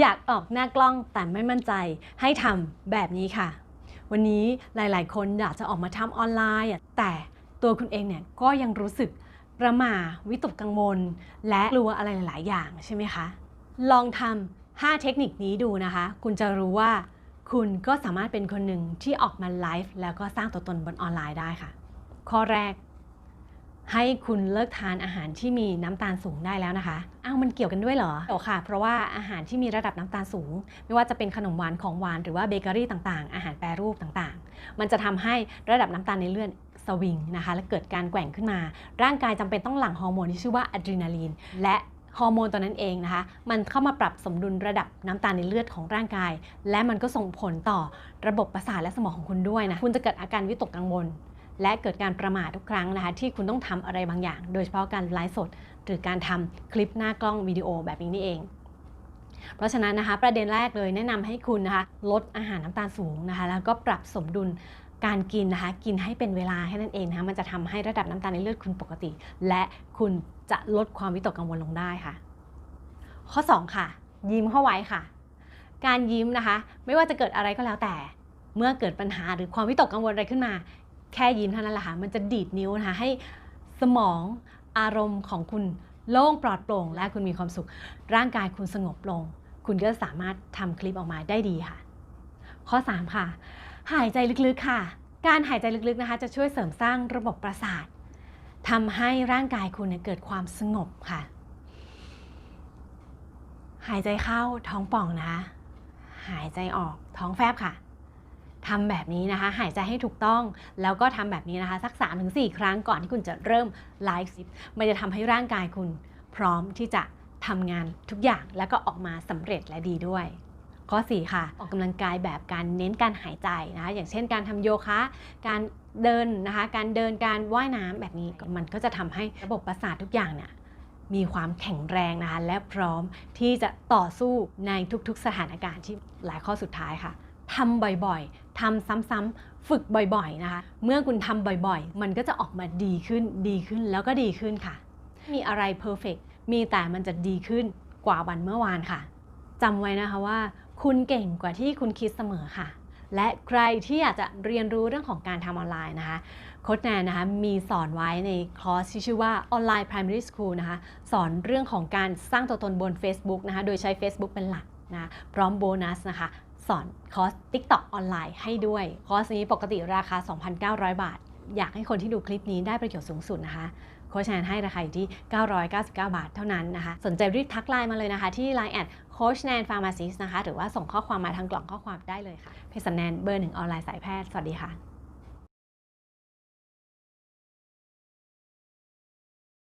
อยากออกหน้ากล้องแต่ไม่มั่นใจให้ทำแบบนี้ค่ะ วันนี้หลาย ๆ คนอยากจะออกมาทำออนไลน์แต่ตัวคุณเองเนี่ยก็ยังรู้สึกประหม่าวิตกกังวล และกลัวอะไรหลาย ๆ อย่างใช่ไหมคะ ลองทำ5เทคนิคนี้ดูนะคะ คุณจะรู้ว่าคุณก็สามารถเป็นคนหนึ่งที่ออกมาไลฟ์แล้วก็สร้างตัวตนบนออนไลน์ได้ค่ะ ข้อแรก ให้คุณเลิกทานอาหารที่มีน้ำตาลสูงได้แล้วนะคะ อ้าวมันเกี่ยวกันด้วยเหรอเกี่ยวค่ะ เพราะว่าอาหารที่มีระดับน้ำตาลสูง ไม่ว่าจะเป็นขนมหวานของหวานหรือว่าเบเกอรี่ต่างๆ อาหารแปรรูปต่างๆ มันจะทำให้ระดับน้ำตาลในเลือดสวิงนะคะ และเกิดการแกว่งขึ้นมา ร่างกายจำเป็นต้องหลั่งฮอร์โมนที่ชื่อว่าอะดรีนาลีน และฮอร์โมนตัวนั้นเองนะคะ มันเข้ามาปรับสมดุลระดับน้ำตาลในเลือดของร่างกาย และมันก็ส่งผลต่อระบบประสาทและสมองของคุณด้วยนะ คุณจะเกิดอาการวิตกกังวล และเกิดการประมาททุกครั้งนะคะที่คุณต้องทำอะไรบางอย่าง โดยเฉพาะการไลฟ์สด หรือการทำคลิปหน้ากล้องวิดีโอแบบนี้นี่เอง เพราะฉะนั้นนะคะประเด็นแรกเลยแนะนำให้คุณนะคะลดอาหารน้ำตาลสูงนะคะแล้วก็ปรับสมดุลการกินนะคะกินให้เป็นเวลาแค่นั้นเองนะคะมันจะทำให้ระดับน้ำตาลในเลือดคุณปกติ และคุณจะลดความวิตกกังวลลงได้ค่ะ ข้อ 2 ค่ะ ยิ้มเข้าไว้ค่ะ การยิ้มนะคะ ไม่ว่าจะเกิดอะไรก็แล้วแต่ เมื่อเกิดปัญหาหรือความวิตกกังวลอะไรขึ้นมา แค่ยิ้มเท่านั้นแหละค่ะ มันจะดีดนิ้วนะคะให้สมองอารมณ์ของคุณโล่งปลอดโปร่ง และคุณมีความสุข ร่างกายคุณสงบลง คุณก็สามารถทำคลิปออกมาได้ดีค่ะ ข้อ 3 ค่ะ หายใจลึกๆค่ะ การหายใจลึกๆนะคะ จะช่วยเสริมสร้างระบบประสาททำให้ร่างกายคุณเเกิดความสงบค่ะ หายใจเข้าท้องป่องนะคะหายใจออกท้องแฟบค่ะ ทำแบบนี้นะคะ หายใจให้ถูกต้อง แล้วก็ทำแบบนี้นะคะ สัก 3-4 ครั้งก่อนที่คุณจะเริ่มไลฟ์สิมันจะทำให้ร่างกายคุณพร้อมที่จะทำงานทุกอย่างแล้วก็ออกมาสำเร็จและดีด้วย ข้อ 4 ค่ะ ออกกำลังกายแบบการเน้นการหายใจนะคะ อย่างเช่นการทำโยคะ การเดินนะคะ การเดินการว่ายน้ำแบบนี้มันก็จะทำให้ระบบประสาททุกอย่างเนี่ยมีความแข็งแรงนะคะและพร้อมที่จะต่อสู้ในทุกๆสถานการณ์ที่หลายข้อสุดท้ายค่ะทำบ่อยๆ ทำซ้ำๆฝึกบ่อยๆนะคะ เมื่อคุณทำบ่อยๆ มันก็จะออกมาดีขึ้นดีขึ้นแล้วก็ดีขึ้นค่ะ มีอะไรเพอร์เฟกมีแต่มันจะดีขึ้นกว่าวันเมื่อวานค่ะจำไว้นะคะว่า คุณเก่งกว่าที่คุณคิดเสมอค่ะ และใครที่อยากจะเรียนรู้เรื่องของการทำออนไลน์นะคะโค้ชแนนนะคะมีสอนไว้ในคอร์สที่ชื่อว่า Online Primary School นะคะสอนเรื่องของการสร้างตัวตนบน Facebook นะคะโดยใช้ Facebook เป็นหลักนะพร้อมโบนัสนะคะ สอนคอร์ส TikTok ออนไลน์ให้ด้วย คอร์สนี้ปกติราคา 2,900 บาท อยากให้คนที่ดูคลิปนี้ได้ประโยชน์สูงสุดนะคะโค้ชแนนให้ราคาอยู่ที่ 999 บาทเท่านั้นนะคะ สนใจรีบทักไลน์มาเลยนะคะ ที่ Line แอดโค้ชแนนฟาร์มาซิสนะคะ หรือว่าส่งข้อความมาทางกล่องข้อความได้เลยค่ะ เพจสันแนนเบอร์หนึ่งออนไลน์สายแพทย์ สวัสดีค่ะ